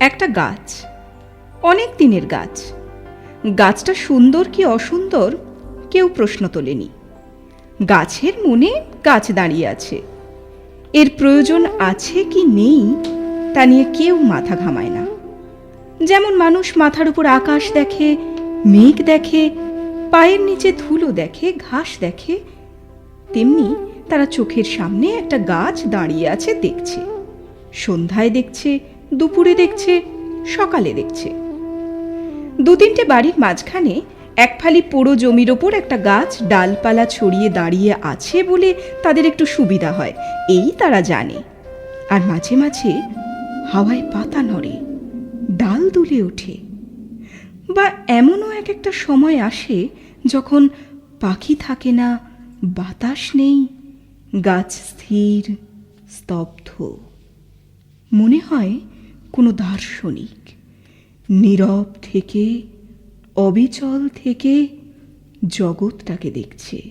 একটা গাছ, অনেক দিনের গাছ। গাছটা সুন্দর কি অসুন্দর কেউ প্রশ্ন তোলেনি। গাছের মনে গাছ দাঁড়িয়ে আছে। এর প্রয়োজন আছে কি নেই তা নিয়ে কেউ মাথা ঘামায় না। যেমন মানুষ মাথার উপর আকাশ দেখে, মেঘ দেখে, পায়ের নিচে ধুলো দেখে, ঘাস দেখে, তেমনি তারা চোখের সামনে একটা গাছ দাঁড়িয়ে আছে, দেখছে। সন্ধ্যায় দেখছে দুপুরে দেখছে, সকালে দেখছে। দু তিনটে বাড়ির মাঝখানে এক ফালি পোড়ো জমির ওপর একটা গাছ ডালপালা ছড়িয়ে দাঁড়িয়ে আছে বলে তাদের একটু সুবিধা হয়, এই তারা জানে। আর মাঝে মাঝে হাওয়ায় পাতা নড়ে, ডাল দুলে ওঠে। বা এমনও এক একটা সময় আসে যখন পাখি থাকে না, বাতাস নেই, গাছ স্থির, স্তব্ধ। মনে হয় কোনো দার্শনিক। নীরব থেকে, অবিচল থেকে জগৎটাকে দেখছে।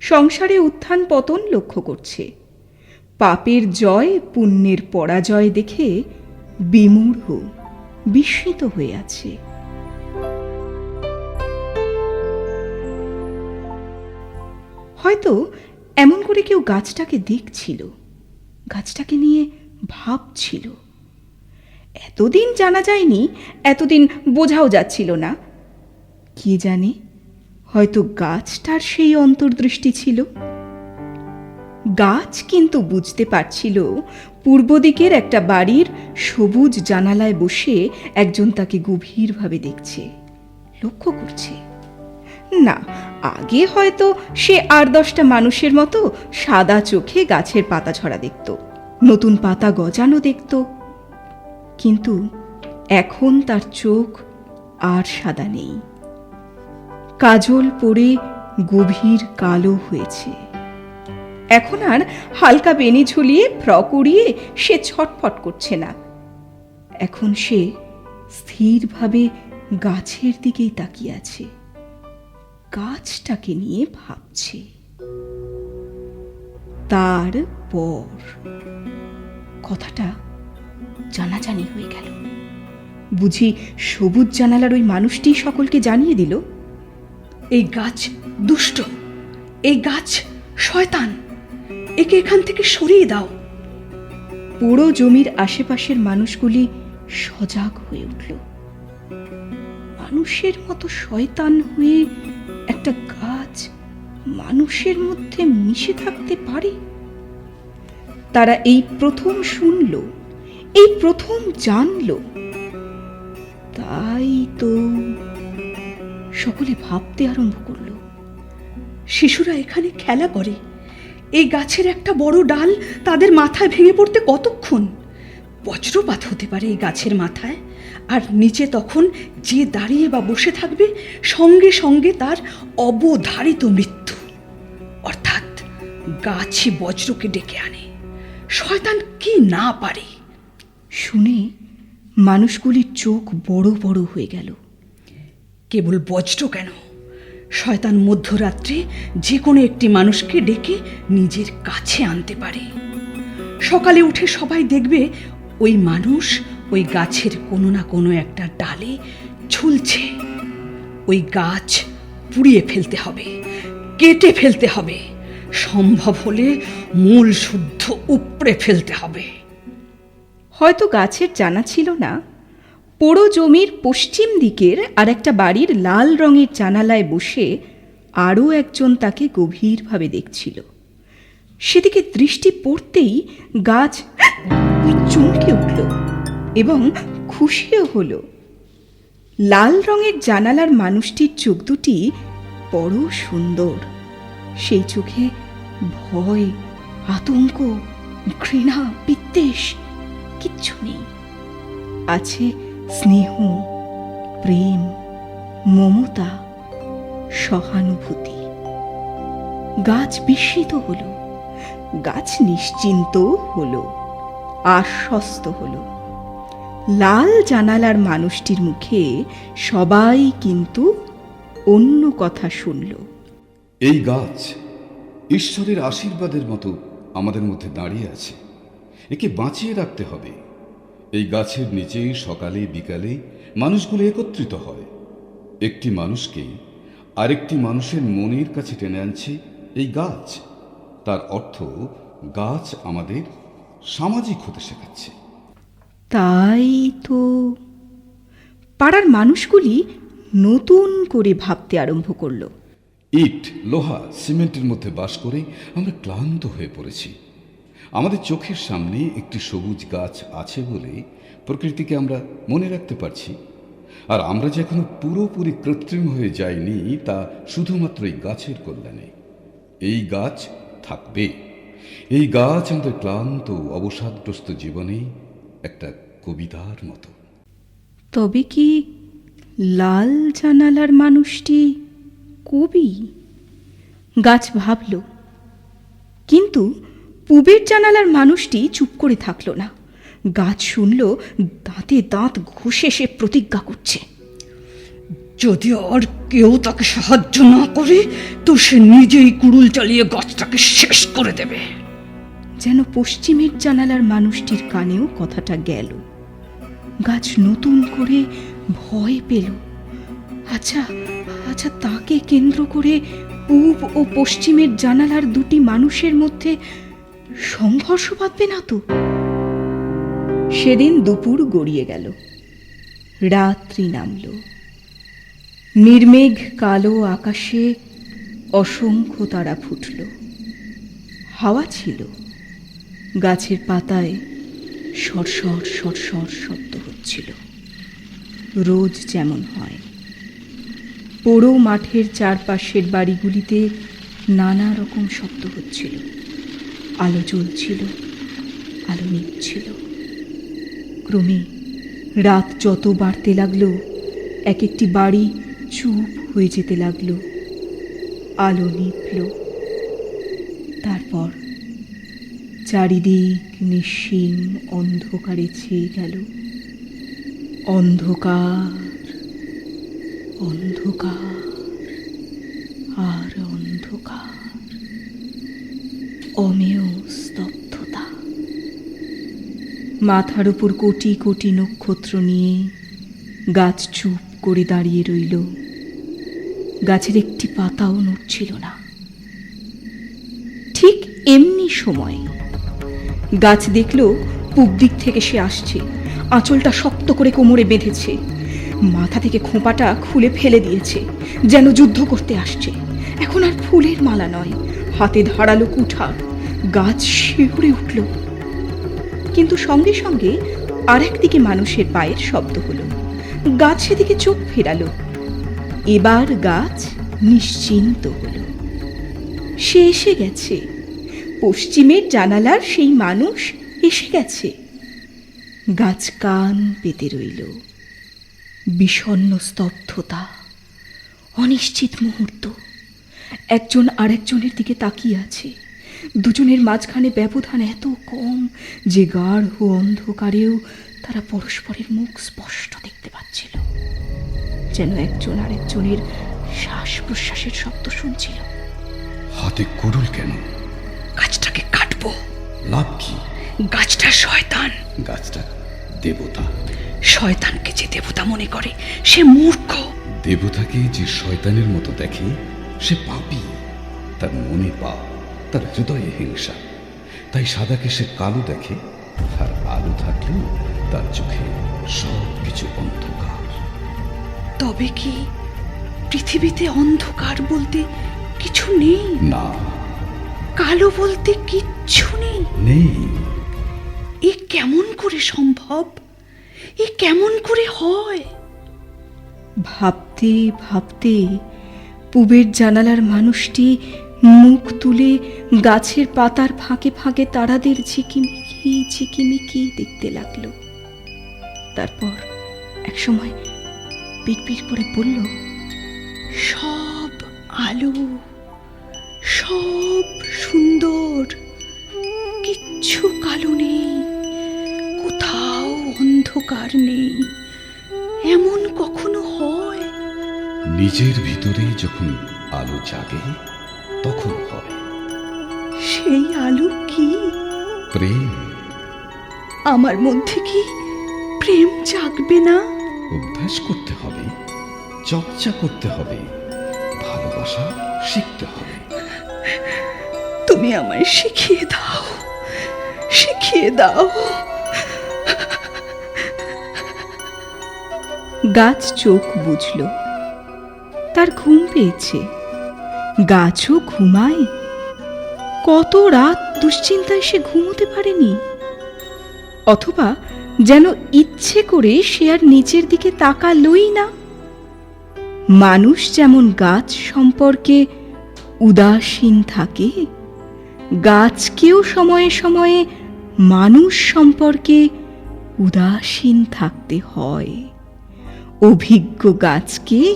সংসারে উত্থান পতন লক্ষ্য করছে। পাপের জয়, পুণ্যের পরাজয় দেখে বিমূঢ়, বিস্মিত হয়ে আছে। হয়তো এমন করে কেউ গাছটাকে দেখছিল, গাছটাকে নিয়ে ভাবছিল। এতদিন জানা যায়নি, এতদিন বোঝাও যাচ্ছিল না। কে জানে, হয়তো গাছটার সেই অন্তর্দৃষ্টি ছিল। গাছ কিন্তু বুঝতে পারছিল, পূর্ব দিকের একটা বাড়ির সবুজ জানালায় বসে একজন তাকে গভীরভাবে দেখছে, লক্ষ্য করছে। না, আগে হয়তো সে আর দশটা মানুষের মতো সাদা চোখে গাছের পাতা ঝরা দেখত, নতুন পাতা গজানো দেখত কিন্তু এখন তার চোখ আর সাদা নেই। কাজল পরে গভীর কালো হয়েছে। এখন আর হালকা বেনি ঝুলিয়ে ফ্রক উড়িয়ে সে ছটফট করছে না। এখন সে স্থিরভাবে গাছের দিকেই তাকিয়ে আছে। গাছটাকে নিয়ে ভাবছে। তার পর কথাটা জানাজানি হয়ে গেল। বুঝি সবুজ জানালার ওই মানুষটি সকলকে জানিয়ে দিল, এই গাছ দুষ্ট, এই গাছ শয়তান, একে এখান থেকে সরিয়ে দাও। পুরো জমির আশেপাশের মানুষগুলি সজাগ হয়ে উঠল। মানুষের মতো শয়তান হয়ে একটা গাছ মানুষের মধ্যে মিশে থাকতে পারে? তারা এই প্রথম শুনল এই প্রথম জানল। তাই তো সকলে ভাবতে আরম্ভ করল। শিশুরা এখানে খেলা করে। এই গাছের একটা বড় ডাল তাদের মাথায় ভেঙে পড়তে কতক্ষণ? বজ্রপাত হতে পারে এই গাছের মাথায়। আর নিচে তখন যে দাঁড়িয়ে বা বসে থাকবে, সঙ্গে সঙ্গে তার অবধারিত মৃত্যু। অর্থাৎ গাছই বজ্রকে ডেকে আনে। শয়তান কি না পারে? শুনে মানুষগুলির চোখ বড় বড় হয়ে গেল। কেবল বজ্র কেন? শয়তান মধ্যরাত্রে যে কোনো একটি মানুষকে ডেকে নিজের কাছে আনতে পারে। সকালে উঠে সবাই দেখবে ওই মানুষ ওই গাছের কোনো না কোনো একটা ডালে ঝুলছে। ওই গাছ পুড়িয়ে ফেলতে হবে, কেটে ফেলতে হবে, সম্ভব হলে মূল শুদ্ধ উপড়ে ফেলতে হবে। হয়তো গাছের জানা ছিল না। পোড়ো জমির পশ্চিম দিকের আর একটা বাড়ির লাল রঙের জানালায় বসে আরও একজন তাকে গভীরভাবে দেখছিল। সেদিকে দৃষ্টি পড়তেই গাছ চমকে উঠল এবং খুশিও হলো। লাল রঙের জানালার মানুষটির চোখ দুটি বড় সুন্দর। সেই চোখে ভয়, আতঙ্ক, ঘৃণা, বিদ্বেষ কিচ্ছু নেই। আছে স্নেহ প্রেম মমতা সহানুভূতি। গাছ বিস্মিত হলো গাছ নিশ্চিন্ত হলো আশ্বস্ত হলো। লাল জানালার মানুষটির মুখে সবাই কিন্তু অন্য কথা শুনল। এই গাছ ঈশ্বরের আশীর্বাদের মতো আমাদের মধ্যে দাঁড়িয়ে আছে। একে বাঁচিয়ে রাখতে হবে। এই গাছের নিচে সকালে বিকালে মানুষগুলো একত্রিত হয়। একটি মানুষকে আরেকটি মানুষের মনের কাছে টেনে আনছে এই গাছ। তার অর্থ গাছ আমাদের সামাজিক হতে শেখাচ্ছে। তাই তো পাড়ার মানুষগুলি নতুন করে ভাবতে আরম্ভ করল। ইট লোহা সিমেন্টের মধ্যে বাস করে আমরা ক্লান্ত হয়ে পড়েছি। আমাদের চোখের সামনে একটি সবুজ গাছ আছে বলে প্রকৃতিকে আমরা মনে রাখতে পারছি। আর আমরা যে এখনও পুরোপুরি কৃত্রিম হয়ে যাইনি, তা শুধুমাত্র এই গাছের কল্যাণে। এই গাছ থাকবে। এই গাছ আমাদের ক্লান্ত অবসাদগ্রস্ত জীবনে একটা কবিতার মতো। তবে কি লাল জানালার মানুষটি কবি? গাছ ভাবল। কিন্তু পূবের জানালার মানুষটি চুপ করে থাকল না। গাছ শুনল দাঁতে দাঁত ঘষে সে প্রতিজ্ঞা করছে। যদি আর কেউ তাকে সাহায্য না করে তো সে নিজেই কুড়ুল চালিয়ে গাছটাকে শেষ করে দেবে। যেন পশ্চিমের জানালার মানুষটির কানেও কথাটা গেল। গাছ নতুন করে ভয় পেল। আচ্ছা আচ্ছা তাকে কেন্দ্র করে পূব ও পশ্চিমের জানালার দুটি মানুষের মধ্যে সংঘর্ষ বাঁধবে না তো? সেদিন দুপুর গড়িয়ে গেল। রাত্রি নামল। নির্মেঘ কালো আকাশে অসংখ্য তারা ফুটল। হাওয়া ছিল। গাছের পাতায় সরসর সরসর শব্দ হচ্ছিল। রোজ যেমন হয়। পোড়ো মাঠের চারপাশের বাড়িগুলিতে নানা রকম শব্দ হচ্ছিল। আলো জ্বলছিল, আলো নিচ্ছিল। ক্রমে রাত যত বাড়তে লাগল, এক একটি বাড়ি চুপ হয়ে যেতে লাগল। আলো নিভল। তারপর চারিদিক নিশ্চিম অন্ধকারে ছেয়ে গেল। অন্ধকার অন্ধকার আর অন্ধকার অমেয় স্তব্ধতা মাথার উপর কোটি কোটি নক্ষত্র নিয়ে গাছ চুপ করে দাঁড়িয়ে রইল। গাছের একটি পাতাও নড়ছিল না। ঠিক এমনি সময় গাছ দেখল পূব দিক থেকে সে আসছে। আঁচলটা শক্ত করে কোমরে বেঁধেছে। মাথা থেকে খোঁপাটা খুলে ফেলে দিয়েছে, যেন যুদ্ধ করতে আসছে। এখন আর ফুলের মালা নয় হাতে ধারালো কুঠার গাছ শিউরে উঠল। কিন্তু সঙ্গে সঙ্গে আরেক দিকে মানুষের পায়ের শব্দ হলো। গাছ সেদিকে চোখ ফেরালো। এবার গাছ নিশ্চিন্ত হলো। সে এসে গেছে। পশ্চিমের জানালার সেই মানুষ এসে গেছে। গাছ কান পেতে রইল। বিষণ্ন স্তব্ধতা, অনিশ্চিত মুহূর্ত। একজন আরেকজনের দিকে তাকিয়ে আছে। দুজনের মাঝখানে ব্যবধান এত কম যে গাঢ় অন্ধকারেও তারা পরস্পরের মুখ স্পষ্ট দেখতে পাচ্ছিল। যেন একজন আরেকজনের শ্বাস প্রশ্বাসের শব্দ শুনছিল। হাতে কুড়ুল কেন? গাছটাকে কাটবো। লাভ কি? গাছটা শয়তান। গাছটা দেবতা। শয়তানকে যে দেবতা মনে করে সে মূর্খ। দেবতাকে যে শয়তানের মতো দেখে সে পাপী তার মনে পাপ তার হৃদয়ে হিংসা। তাই সাদাকে সে কালো দেখে আর আলো থাকলেও তার চোখে সব কিছু অন্ধকার। তবে কি পৃথিবীতে অন্ধকার বলতে কিছু নেই? না। কালো বলতে কিচ্ছু নেই। নেই। এ কেমন করে সম্ভব? এ কেমন করে হয়? ভাবতে ভাবতে পূবের জানালার মানুষটি মুখ তুলে গাছের পাতার ফাঁকে ফাঁকে তারাদের ঝিকিমিকি ঝিকিমিকি দেখতে লাগল। তারপর একসময় পিটপিট করে বলল, সব আলো, সব সুন্দর, কিচ্ছু কালো নেই, কোথাও অন্ধকার নেই, এমন কখনো হয় নিজের ভিতরে যখন আলো জাগে তখন হয়। সেই আলো কি? প্রেম। আমার মধ্যে কি প্রেম জাগবে না? অভ্যাস করতে হবে চর্চা করতে হবে ভালোবাসা শিখতে হবে। তুমি আমায় শিখিয়ে দাও শিখিয়ে দাও। গাছ চোখ বুঝল। তার ঘুম পেয়েছে। গাছও ঘুমায়। কত রাত দুশ্চিন্তায় সে ঘুমোতে পারেনি। অথবা যেন ইচ্ছে করে সে আর নিচের দিকে তাকালই না। মানুষ যেমন গাছ সম্পর্কে উদাসীন থাকে, গাছকেও সময়ে সময়ে মানুষ সম্পর্কে উদাসীন থাকতে হয়। অভিজ্ঞ গাছকে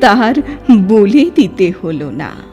তার বলে দিতে হলো না।